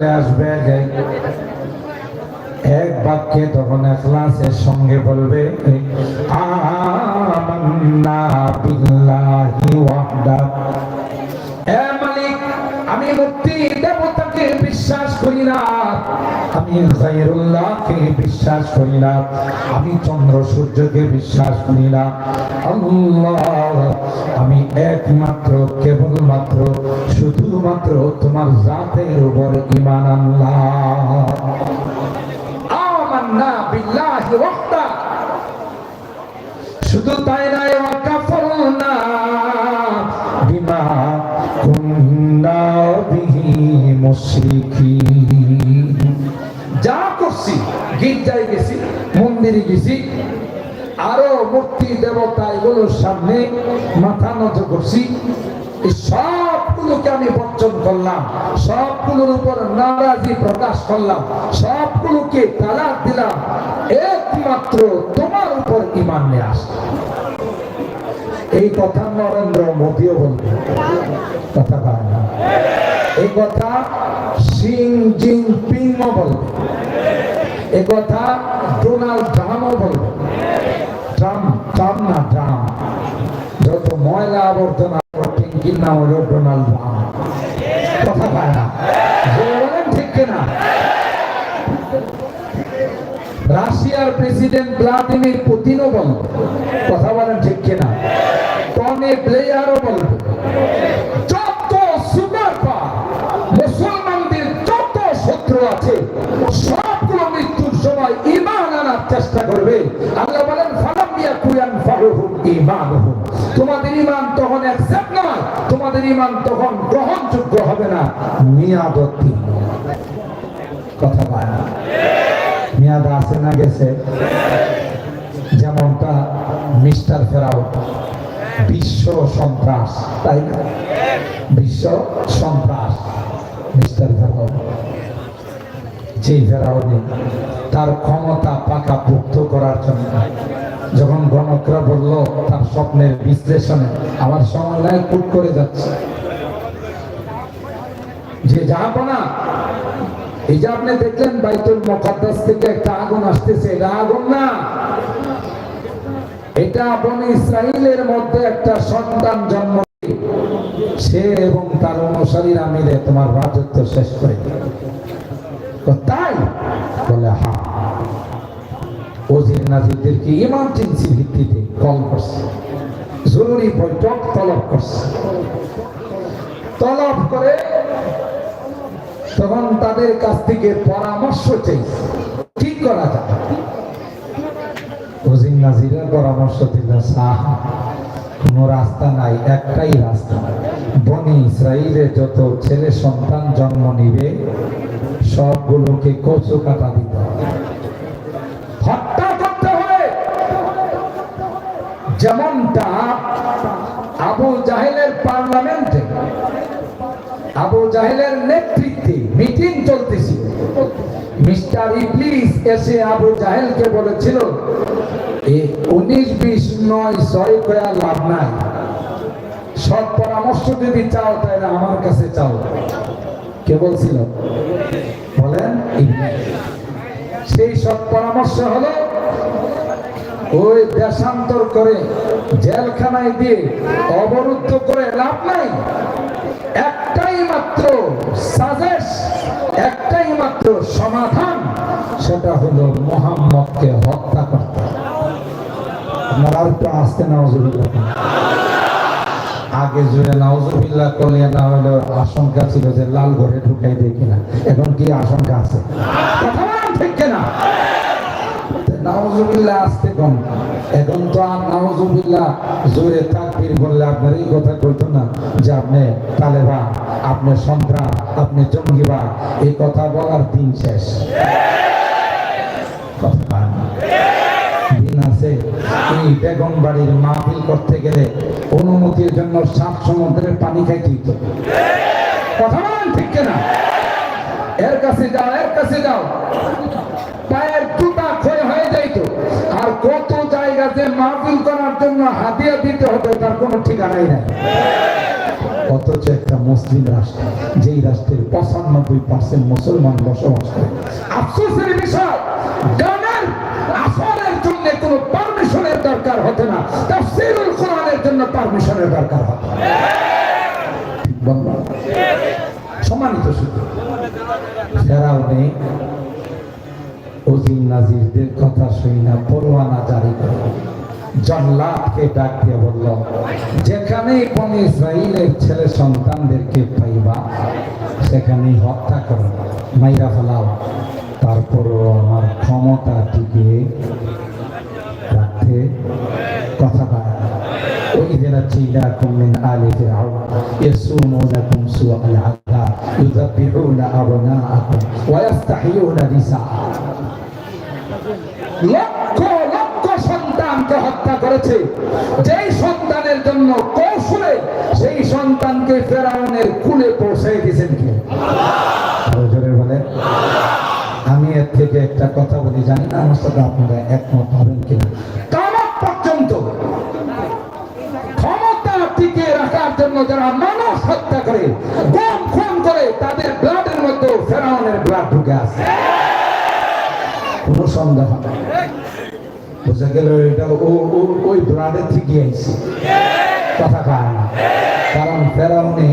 আসবে এক বাক্যে তখন এখলাসের সঙ্গে বলবে আমি দেবতাকে বিশ্বাস করি না। আমি গায়রুল্লাহকে বিশ্বাস করি না, আমি চন্দ্র সূর্যকে বিশ্বাস করি না। আমি একমাত্র, কেবলমাত্র, শুধুমাত্র তোমার জাতের উপর ইমান আল্লাহ শুধু তাই নয় ওয়াকাফারনা বিমা কুন্না বিহি মুশরিকিন। করছি গির্জায় গেছি, মন্দিরে গেছি। আরও মূর্তি দেবতা এগুলোর সামনে মাথা নত করছি। সবগুলোকে আমি বর্জন করলাম, সবগুলোর উপর নারাজি প্রকাশ করলাম, সবগুলোকে তালাক দিলাম। একমাত্র তোমার উপর ইমান নিয়ে আসলাম এই কথা নরেন্দ্র মোদীও বলবে। কথা এই কথা সিং জিনপিংও বলবে এ কথা ডোনাল্ড ট্রাম্পও বলবে ট্রাম্প ট্রাম্প না ট্রাম্প যত ময়লা আবর্জনা ট্যাঙ্কির নাম হলো ডোনাল্ড ট্রাম্প কথা পায় না। ঠিক কিনা। রাশিয়ার প্রেসিডেন্ট ভ্লাদিমির পুতিনও বলবে কথা বলেন ঠিক কিনা। টনি ব্লেয়ারও বলবে যত সুপার পাওয়ার মুসলমানদের যত শত্রু আছে, সবগুলো মৃত্যুর সময় ইমান আনার চেষ্টা করবে। আল্লাহ বলেন কুয়ান ফারুহুম ইমানুহুম তোমাদের ইমান তখন অ্যাকসেপ্ট নয়, তোমাদের ইমান তখন গ্রহণযোগ্য হবে না। মিয়াদতি। কথা আছে না গেছে? যেমনটা মিস্টার ফেরাও বিশ্ব সন্ত্রাস, তাই না? বিশ্ব সন্ত্রাস, মিস্টার ফেরাও যে ফেরাউনি তার ক্ষমতা পাকা পুক্ত করার জন্য। যখন গণকরা বলল, তার স্বপ্নের বিশ্লেষণে আমার সময় কুট করে যাচ্ছে। যে যাব না এই যে আপনি দেখলেন বাইতুল মুকাদ্দাস থেকে একটা আগুন আসতেছে, এটা আগুন না। এটা বনি ইসরায়েলের মধ্যে একটা সন্তান জন্ম সে এবং তার অনুসারীরা মিলে তোমার রাজত্ব শেষ করে দিল। তাই বলে, হা। ওজির নাজিরদেরকে ইমার্জেন্সি ভিত্তিতে কল করছে। জরুরি বৈঠক তলব করছে। তলব করে তখন তাদের কাছ থেকে পরামর্শ চাইছে। কি করা যায় ওজির নাজিরা পরামর্শ দিল, সাহ, কোনো রাস্তা নাই, একটাই রাস্তা। বনি ইসরায়েলের যত ছেলে সন্তান জন্ম নিবে সবগুলোকে কচু কাটা দিতে হবে। যেমনটা আবু জাহেলের পার্লামেন্টে, আবু জাহেলের নেতৃত্বে মিটিং চলতেছিল মিস্টার ইবলিস এসে আবু জাহেলকে বলেছিল উনিশ বিশ নয় ছয় করে লাভ নাই। সব পরামর্শ যদি চাও তাহলে আমার কাছে চাও। কে বলছিল বলেন। সেই সব পরামর্শ হলো ওই দেশান্তর করে জেলখানায় দিয়ে অবরুদ্ধ করে লাভ নাই একটাই মাত্র সাজেশ একটাই মাত্র সমাধান, সেটা হলো মোহাম্মদকে হত্যা করতে। আপনারা একটু আসতে নাওজুবিল্লাহ আগে জুড়ে নাওজুবিল্লাহ করলে না হলে আশঙ্কা ছিল যে লাল ঘরে ঢুকাই দিয়ে কিনা। এখন কি আশঙ্কা আছে? ঠিক কিনা? আসতে কম। এখন তো আর বললে আপনার এই কথা কইতো না যে আপনি তালেবান, আপনি সন্ত্রাস, আপনি জঙ্গিবাদ, এই কথা বলার দিন শেষ। কথা বেগম বাড়ির মাহফিল করতে গেলে অনুমতির জন্য সাত সমুদ্রের পানি খাইতে হইতো। কথা বলেন ঠিক কিনা? এর কাছে যাও, এর কাছে যাও। পায়ের জুতা ক্ষয় হয়ে যাইতো। আর কত জায়গাতে মাহফিল করার জন্য হাতিয়া দিতে হতো তার কোনো ঠিকানাই নাই। অথচ একটা মুসলিম রাষ্ট্র, যেই রাষ্ট্রের পঁচানব্বই পার্সেন্ট মুসলমান বসবাস করে। আফসোসের বিষয় গানের আসরের জন্য কোনো পারমিশনের দরকার হতো না। তাফসীরুল কোরআনের জন্য পারমিশনের দরকার হতো? সম্মানিত শুধু ফেরাও নেই। ওজির নাজিরদের কথা শুই না, পরোয়ানা জারি করে। জল্লাদকে ডাক দিয়ে বলল, যেখানেই কোন ইসরায়েলের ছেলে সন্তানদেরকে পাইবা, সেখানেই হত্যা করো। মাইরা ফেলাও। তারপরও আমার ক্ষমতা টিকে রাখতে কথা পায় وإذ نجيناكم من آل فرعون يسومونكم سوء العذاب يذبحون أبناءكم ويستحيون نساءكم লক্ষ লক্ষ সন্তানকে হত্যা করেছে যেই সন্তানের জন্য কৌশলে সেই সন্তানকে ফেরাউনের কুলে পৌঁছে দিয়েছেন কি আরো জোরে বলে আমি এর থেকে একটা কথা বলি জানি না আমার সাথে আপনারা একমত হবেন কিনা জন্য যারা মানুষ হত্যা করে গম খুন করে, তাদের ব্লাডের মধ্যে ফেরাউনের ব্লাড ঢুকে আছে। কোনো সন্দেহ নেই। গেল এটা ওই ব্লাডে থেকে আইছে কথা না। কারণ ফেরাউনে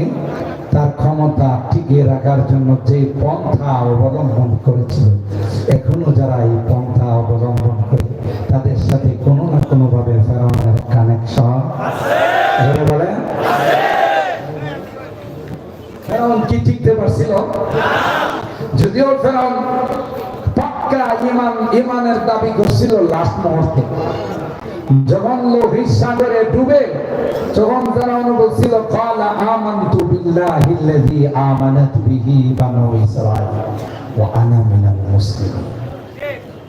তার ক্ষমতা টিকিয়ে রাখার জন্য যে পন্থা অবলম্বন করেছিল, এখনও যারা এই পন্থা অবলম্বন করে, তাদের সাথে কোনো না কোনো ভাবে ফেরাউনের কানেকশন বলে ফেরাউন কি টিকতে পারছিল? যদিও ফেরাউন পাক্কা ইমান, ইমানের দাবি করছিল লাস্ট মুহূর্তে। যখন লোহিত সাগরে ডুবে, তখন ফেরাউন বলছিল, কালা আমানতু বিল্লাহি আল্লাযী আমানাত বিহি বানু ইসরাঈল ওয়া আনা মিনাল মুসলিমিন।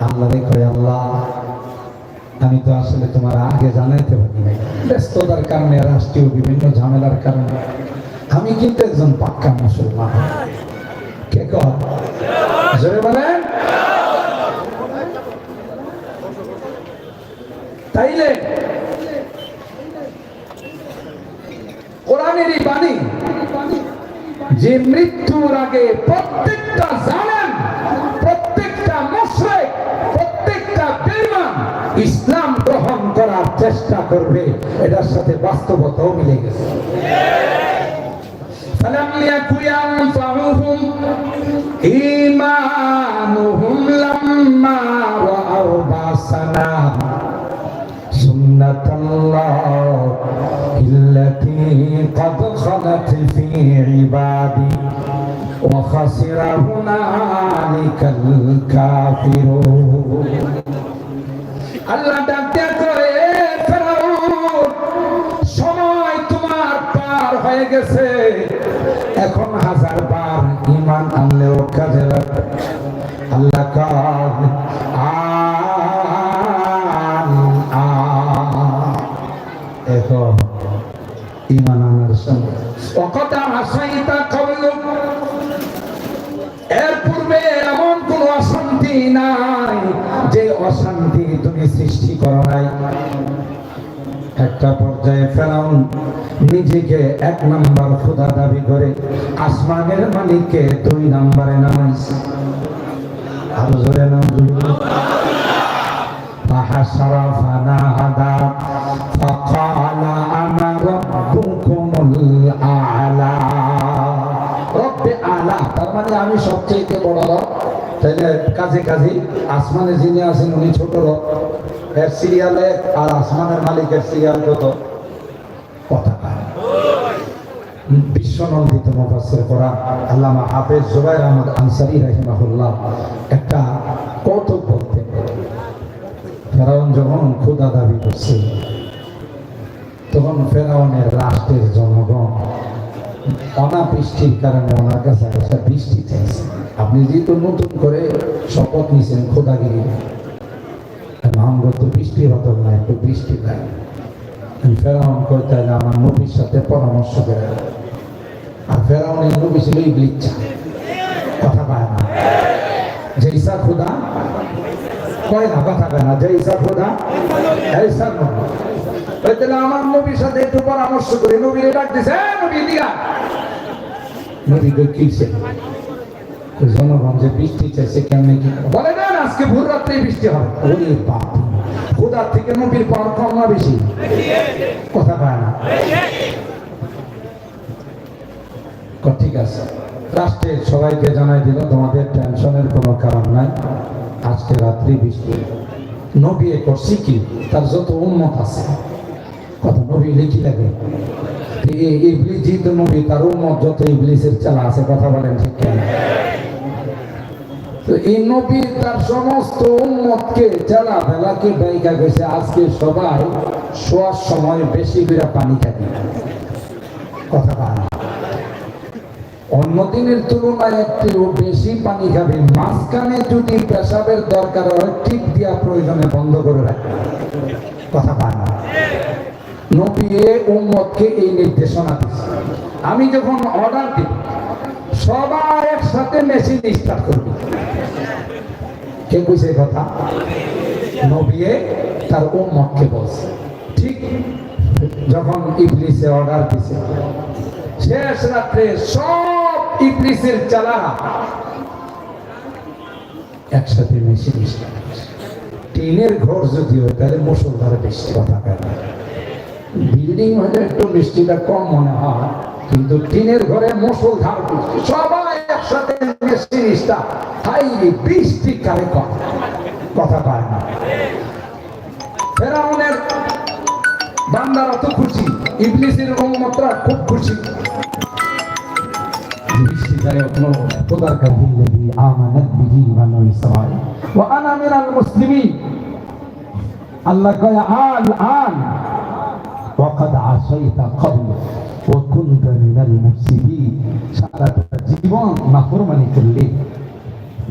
আল্লাহ রে আল্লাহ, আমি তো আসলে তোমার আগে জানাইতে পারি নাই। ব্যস্ততার কারণে, রাষ্ট্রীয় বিভিন্ন ঝামেলার কারণে। আমি কিন্তু একজন পাক্কা মুসলমান। কে জোরে বলেন। তাইলে কোরআনেরই বাণী, যে মৃত্যুর আগে প্রত্যেকটা জানেন প্রত্যেকটা মুশরিক, প্রত্যেকটা বেঈমান ইসলাম গ্রহণ করার চেষ্টা করবে, এটার সাথে বাস্তবতাও মিলে গেছে। فلم يكن ينفعهم إيمانهم لما رأوا بأسنا سنة الله التي قد خلت في عبادي وخسر هنالك الكافرون الله দেখো ইমান আনার সঙ্গে অকথা আশাইতা কবল এর পূর্বে এমন কোন অশান্তি নাই যে অশান্তি তুমি সৃষ্টি করো নাই। একটা পর্যায়ে ফেরাউন নিজেকে এক নাম্বার খোদা দাবি করে, আসমানের মালিককে দুই নাম্বারে নামাইস আরও জোরে নাম পাহাড় সারা ফানা হাদা মানে আমি সবচেয়ে বড় রব তাইলে কাজে কাজে আসমানে যিনি আছেন, উনি ছোট রব এর সিরিয়ালে আর আসমানের মালিকের সিরিয়াল কত? কথা বিশ্বনন্দিত মুফাসসির কোরআন, আল্লামা হাফেজ জুবাইর আহমদ আনসারী রাহিমাহুল্লাহ, একটা কৌতুক বলতেন ফেরাউন যখন খোদা দাবি করছে, তখন ফেরাউনের রাষ্ট্রের জনগণ অনাবৃষ্টির কারণে ওনার কাছে একটা বৃষ্টি চাইছে। আপনি যেহেতু নতুন করে শপথ নিয়েছেন খোদাগিরি। আমগো তো বৃষ্টি হতো না, একটু বৃষ্টি নাই ফেরাউন করতে আমার নবীর সাথে পরামর্শ করে আর ফেরাউনের নবী ছিল ইবলিচ্ছা কথা পায় না। ঈসা খুদা? কয় না, কথা কয় না। হিসাব খোদা? হিসাব তাহলে আমার নবীর সাথে একটু পরামর্শ করে। নবীরে ডাক দিছে নবী, দিয়া। তো কিসে জনগণ যে বৃষ্টি চাইছে কেমনে কি? বলে না আজকে ভোর রাত্রে বৃষ্টি হবে ওরে বাপ খোদার থেকে নবীর পাওয়ার কম না বেশি কথা পায় না ঠিক আছে রাষ্ট্রের সবাইকে জানাই দিল তোমাদের টেনশনের কোনো কারণ নাই আজকে রাত্রি বৃষ্টি নবী করছি কি তার যত উন্মত আছে কথা নবী লিখি লাগে ইবলিস জিত নবী, তার যত ইবলিসের চালা আছে, কথা বলেন ঠিক তো এই নবী তার সমস্ত চালা বাইকা গেছে আজকে সবাই শোয়ার সময় বেশি পানি কথা বলেন অন্য দিনের তুলনায় একটু বেশি পানি খাবে, মাঝখানে যদি পেশাবের দরকার হয় টিপ দিয়া প্রয়োজনে বন্ধ করে রাখবে কথা পায় না নবী উম্মতকে এই নির্দেশনা দিচ্ছে আমি যখন অর্ডার দিব সবাই একসাথে মেশিন স্টার্ট করবে। কে এই কথা? নবিয়ে তার উম্মতকে বলছে। ঠিক যখন ইবলিসে অর্ডার দিছে শেষ রাত্রে সব ইবলিসের চালারা একসাথে মেশিন স্টার্ট। টিনের ঘর যদি হয়, তাহলে মুসলধারে বেশি কথা কেন বিল্ডিং হলে একটু বৃষ্টিটা কম মনে হয় কিন্তু টিনের ঘরে মুসলধার বৃষ্টি সবাই একসাথে মেশিন স্টার্ট হাই বৃষ্টি কারে কম কথা পায় না ফেরাউনের বান্দারা তো খুশি ইবলিসের উম্মতরা খুব খুশি বৃষ্টিকারে উঠলো খোদার কাছে الذي آمنت به بنو إسرائيل وأنا من المسلمين আল্লাহ কয় আল ওয়াকাদ আসাইতা কবল ওয়া কুনতা মিনাল মুফসিদিন জীবন নাফরমানি করলি।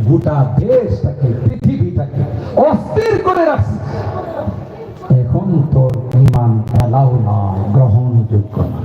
গোটা দেশটাকে, পৃথিবীটাকে অস্থির করে রাখছিস এখন তোর ইমান ফেলাও না গ্রহণযোগ্য না